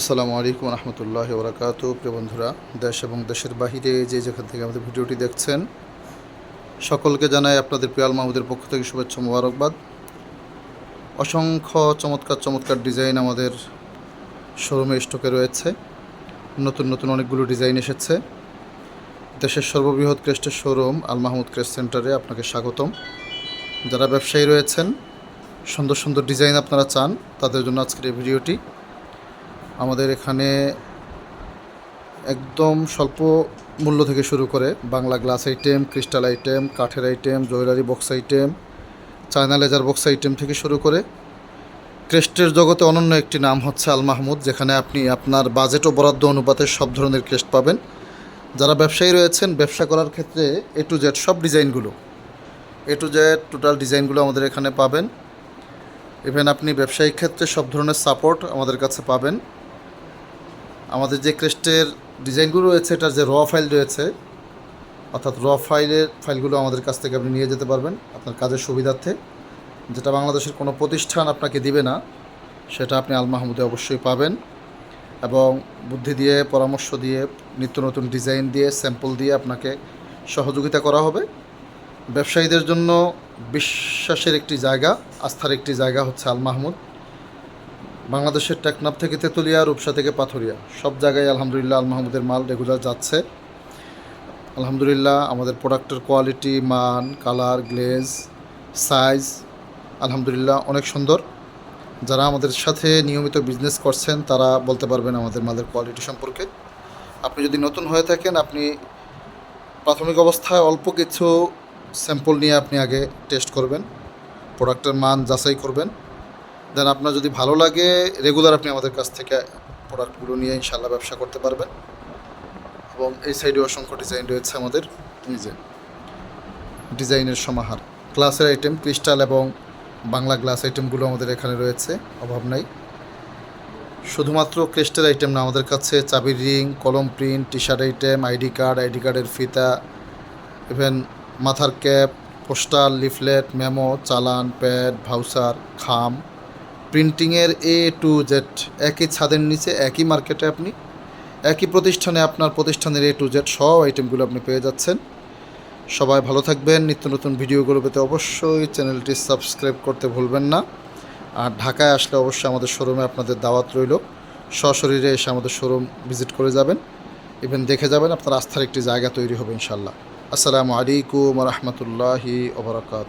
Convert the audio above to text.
আসসালামু আলাইকুম রহমতুল্লাহ বরাকাত প্রিয় বন্ধুরা, দেশ এবং দেশের বাহিরে যে যেখান থেকে আমাদের ভিডিওটি দেখছেন, সকলকে জানাই আপনাদের প্রিয়াল মাহমুদের পক্ষ থেকে শুভেচ্ছা মোবারকবাদ। অসংখ্য চমৎকার চমৎকার ডিজাইন আমাদের শোরুমে স্টকে রয়েছে। নতুন নতুন অনেকগুলো ডিজাইন এসেছে। দেশের সর্ববৃহৎ ক্রেস্টের শোরুম আল মাহমুদ ক্রেস্ট সেন্টারে আপনাকে স্বাগতম। যারা ব্যবসায়ী রয়েছেন, সুন্দর সুন্দর ডিজাইন আপনারা চান, তাদের জন্য আজকের এই ভিডিওটি আমাদের এখানে একদম স্বল্প মূল্য থেকে শুরু করে Bangla glass item, crystal item, কাঠের item, jewellery box item, China laser box item থেকে শুরু করে ক্রেস্টের জগতে অনন্য একটি নাম হচ্ছে আল মাহমুদ, যেখানে আপনি আপনার বাজেট ও বরাদ্দ অনুপাতে সব ধরনের ক্রেস্ট পাবেন। যারা ব্যবসায়ী রয়েছেন, ব্যবসা করার ক্ষেত্রে এ টু জেড সব ডিজাইনগুলো এ টু জেড টোটাল ডিজাইনগুলো আমাদের এখানে পাবেন। ইভেন আপনি ব্যবসায়িক ক্ষেত্রে সব ধরনের সাপোর্ট আমাদের কাছে পাবেন। আমাদের যে ক্রেস্টের ডিজাইনগুলো রয়েছে, এটার যে র ফাইল রয়েছে, অর্থাৎ র ফাইলের ফাইলগুলো আমাদের কাছ থেকে আপনি নিয়ে যেতে পারবেন আপনার কাজের সুবিধার্থে। যেটা বাংলাদেশের কোনো প্রতিষ্ঠান আপনাকে দিবে না, সেটা আপনি আল মাহমুদে অবশ্যই পাবেন এবং বুদ্ধি দিয়ে, পরামর্শ দিয়ে, নিত্য নতুন ডিজাইন দিয়ে স্যাম্পল দিয়ে আপনাকে সহযোগিতা করা হবে। ব্যবসায়ীদের জন্য বিশ্বাসের একটি জায়গা, আস্থার একটি জায়গা হচ্ছে আল মাহমুদ। বাংলাদেশের টেকনাফ থেকে তেঁতুলিয়া, রূপসা থেকে পাথুরিয়া। সব জায়গায় আলহামদুলিল্লাহ আল মাহমুদের মাল রেগুলার যাচ্ছে। আলহামদুলিল্লাহ আমাদের প্রোডাক্টের কোয়ালিটি, মান, কালার, গ্লেজ, সাইজ, আলহামদুলিল্লাহ অনেক সুন্দর। যারা আমাদের সাথে নিয়মিত বিজনেস করছেন, তারা বলতে পারবেন আমাদের মালের কোয়ালিটি সম্পর্কে। আপনি যদি নতুন হয়ে থাকেন, আপনি প্রাথমিক অবস্থায় অল্প কিছু স্যাম্পল নিয়ে আপনি আগে টেস্ট করবেন। প্রোডাক্টের মান যাচাই করবেন। দেন আপনার যদি ভালো লাগে রেগুলার আপনি আমাদের কাছ থেকে প্রোডাক্টগুলো নিয়ে ইনশাল্লাহ ব্যবসা করতে পারবেন। এবং এই সাইডে অসংখ্য ডিজাইন রয়েছে আমাদের। যে ডিজাইনের সমাহার। গ্লাসের আইটেম ক্রিস্টাল এবং বাংলা গ্লাস আইটেমগুলো আমাদের এখানে রয়েছে, অভাব নাই। শুধুমাত্র ক্রিস্টাল আইটেম না, আমাদের কাছে চাবির রিং কলম print T shirt item ID card ID কার্ডের ফিতা ইভেন মাথার ক্যাপ পোস্টার লিফলেট মেমো চালান প্যাড ভাউসার খাম। প্রিন্টিংয়ের এ টু জেড একই ছাদের নিচে, একই মার্কেটে আপনি, একই প্রতিষ্ঠানে আপনার প্রতিষ্ঠানের এ টু জেড সব আইটেমগুলো আপনি পেয়ে যাচ্ছেন। সবাই ভালো থাকবেন, নিত্য নতুন ভিডিওগুলো পেতে অবশ্যই চ্যানেলটি সাবস্ক্রাইব করতে ভুলবেন না। আর ঢাকায় আসলে অবশ্যই আমাদের শোরুমে আপনাদের দাওয়াত রইল। সশরীরে এসে আমাদের শোরুম ভিজিট করে যাবেন। ইভেন দেখে যাবেন আপনার আস্থার একটি জায়গা তৈরি হবে ইনশাল্লাহ আসসালামু আলাইকুম রহমতুল্লাহি ওবরাকাত